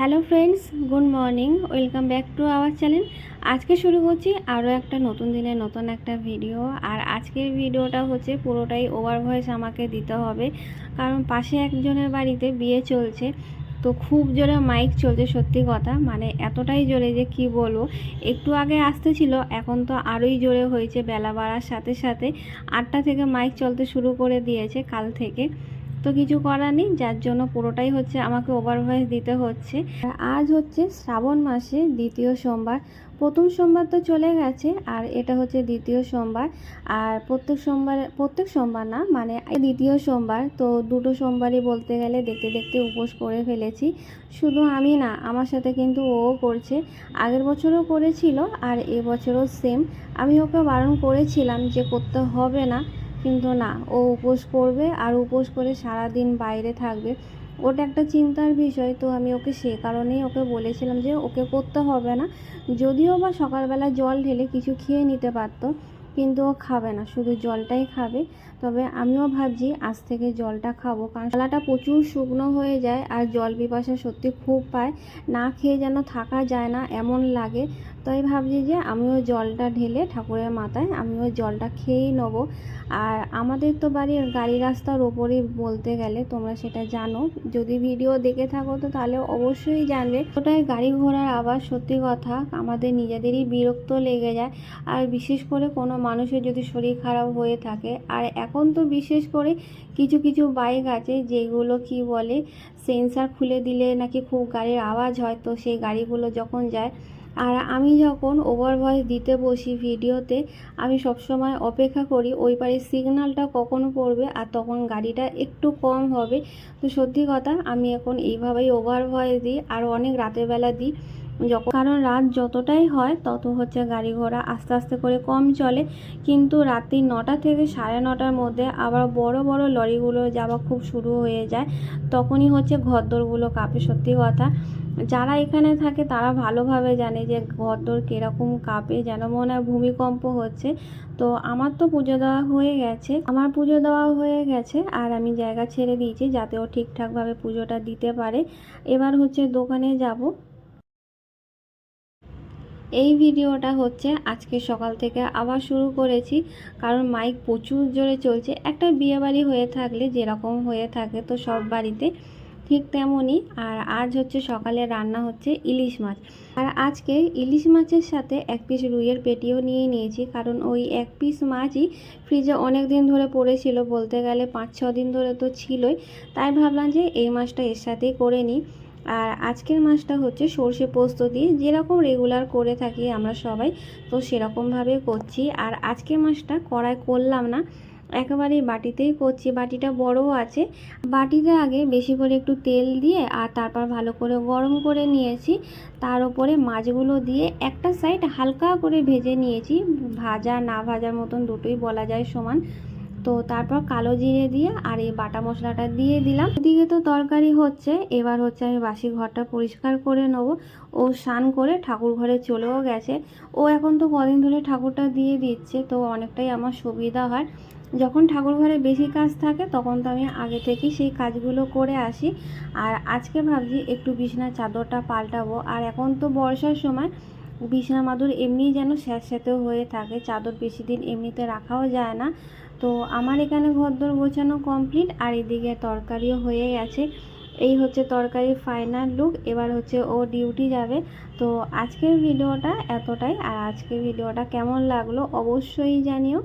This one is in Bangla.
Hello friends, good morning, welcome back to our channel. আজকে শুরু করছি আরও একটা নতুন দিনের নতুন একটা ভিডিও। আর আজকের ভিডিওটা হচ্ছে পুরোটাই ওভার ভয়েস আমাকে দিতে হবে। কারণ পাশে একজনের বাড়িতে বিয়ে চলছে, তো খুব জোরে মাইক চলছে সত্যি কথা। মানে এতটাই জোরে যে কি বলব, একটু আগে আসতে ছিল, এখন তো আরোই জোরে হয়েছে বেলা বাড়ার সাথে সাথে। আটটা থেকে মাইক চলতে শুরু করে দিয়েছে কাল থেকে। তো কিছু করার নেই, যার জন্য পুরোটাই হচ্ছে আমাকে ওভার ভয়েস দিতে হচ্ছে। আজ হচ্ছে শ্রাবণ মাসে দ্বিতীয় সোমবার। প্রথম সোমবার তো চলে গেছে, আর এটা হচ্ছে দ্বিতীয় সোমবার। আর প্রত্যেক সোমবার প্রত্যেক সোমবার না মানে দ্বিতীয় সোমবার, তো দুটো সোমবারই বলতে গেলে দেখতে দেখতে উপোস করে ফেলেছি। শুধু আমি না, আমার সাথে কিন্তু ও করছে। আগের বছরও করেছিল, আর এবছরও সেম আমি ওকে বারণ করেছিলাম যে করতে হবে না। কিন্তু না, ও উপোস করবে আর উপোস করে সারা দিন বাইরে থাকবে। ওটা একটা চিন্তার বিষয়, তো আমি ওকে সে কারণেই ওকে বলেছিলাম যে ওকে করতে হবে না। যদিও বা সকালবেলা জল ঢেলে কিছু খেয়ে নিতে পারতো কিন্তু ও খাবে না, শুধু জলটাই খাবে। তবে আমিও ভাবছি আজ থেকে জলটা খাব, কারণ গলাটা প্রচুর শুকনো হয়ে যায় আর জল পিপাসা সত্যি খুব পায়। না খেয়ে যেন থাকা যায় না, এমন লাগে। তাই ভাবছি যে আমিও জলটা ঢেলে ঠাকুরের মাথায় আমিও জলটা খেয়েই নেব। আর আমাদের তো বাড়ির গাড়ি রাস্তার ওপরেই বলতে গেলে তোমরা সেটা জানো। যদি ভিডিও দেখে থাকো তো তাহলে অবশ্যই জানবে। ওটাই গাড়ি ঘোড়ার আবার সত্যি কথা, আমাদের নিজেদেরই বিরক্ত লেগে যায়। আর বিশেষ করে কোনো মানুষের যদি শরীর খারাপ হয়ে থাকে, আর এখন তো বিশেষ করে কিছু কিছু বাইক আছে যেগুলো কি বলে সেন্সার খুলে দিলে নাকি খুব গাড়ির আওয়াজ হয়, তো সেই গাড়িগুলো যখন যায়, আর আমি যখন ওভার ভয়েস দিতে বসি ভিডিওতে, আমি সবসময় অপেক্ষা করি ওই পারে সিগনালটা কখন পড়বে আর তখন গাড়িটা একটু কম হবে। তো সত্যি কথা, আমি এখন এইভাবেই ওভার ভয়েস দিই, আর অনেক রাতের বেলা দিই। যখন কারণ রাত যতটাই হয়, তত হচ্ছে গাড়ি ঘোড়া আস্তে আস্তে করে কম চলে। কিন্তু রাত্রি নটা থেকে সাড়ে নটার মধ্যে আবার বড় বড় লরিগুলো যাওয়া খুব শুরু হয়ে যায়। তখনই হচ্ছে ঘরদোরগুলো কাঁপে, সত্যি কথা। যারা এখানে থাকে, তারা ভালোভাবে জানে যে ঘরদোর কীরকম কাঁপে, যেন মনে হয় ভূমিকম্প হচ্ছে। তো আমার তো পুজো দেওয়া হয়ে গেছে। আমার পুজো দেওয়া হয়ে গেছে আর আমি জায়গা ছেড়ে দিয়েছি যাতে ও ঠিকঠাকভাবে পুজোটা দিতে পারে। এবার হচ্ছে দোকানে যাব। এই ভিডিওটা হচ্ছে আজকে সকাল থেকে আবার শুরু করেছি, কারণ মাইক প্রচুর জোরে চলছে। একটা বিয়েবাড়ি হয়ে থাকলে যেরকম হয়ে থাকে তো সব বাড়িতে ঠিক তেমনই। আর আজ হচ্ছে সকালে রান্না হচ্ছে ইলিশ মাছ। আর আজকে ইলিশ মাছের সাথে এক পিস রুইয়ের পেটিও নিয়ে নিয়েছি, কারণ ওই এক পিস মাছই ফ্রিজে অনেক দিন ধরে পড়েছিল, বলতে গেলে পাঁচ ছ দিন ধরে তো ছিলই। তাই ভাবলাম যে এই মাছটা এর সাথেই করে নিই। আর আজকের মাছটা হচ্ছে সর্ষে পোস্ত দিয়ে যেরকম রেগুলার করে থাকি আমরা সবাই, তো সেরকমভাবে করছি। আর আজকের মাছটা কড়াই করলাম না, একেবারেই বাটিতেই করছি। বাটিটা বড়ও আছে বাটিতে আগে বেশি করে একটু তেল দিয়ে আর তারপর ভালো করে গরম করে নিয়েছি। তার উপরে মাছগুলো দিয়ে একটা সাইড হালকা করে ভেজে নিয়েছি, ভাজা না ভাজার মতন দুটোই বলা যায় সমান। তো তারপর কালো জিরে দিয়ে আর এই বাটা মশলাটা দিয়ে দিলাম। এদিকে তো তরকারি হচ্ছে, এবার হচ্ছে আমি বাসি ঘরটা পরিষ্কার করে নেব। ও স্নান করে ঠাকুর ঘরে চলেও গেছে। ও এখন তো কদিন ধরে ঠাকুরটা দিয়ে দিচ্ছে, তো অনেকটাই আমার সুবিধা হয়। যখন ঠাকুর ঘরে বেশি কাজ থাকে, তখন তো আমি আগে থেকেই সেই কাজগুলো করে আসি। আর আজকে ভাবছি একটু বিছানার চাদরটা পাল্টাবো। আর এখন তো বর্ষার সময় বিছানা মাদুর এমনি যেন স্যাঁতস্যাঁতেও হয়ে থাকে, চাদর বেশি দিন এমনিতে রাখাও যায় না। তো আমার এখানে ঘরদোর গোছানো কমপ্লিট আর এদিকে তরকারিও হয়ে গেছে এই হচ্ছে তরকারির ফাইনাল লুক এবার হচ্ছে ও ডিউটি যাবে। তো আজকের ভিডিওটা এতটাই, আর আজকের ভিডিওটা কেমন লাগল অবশ্যই জানিও।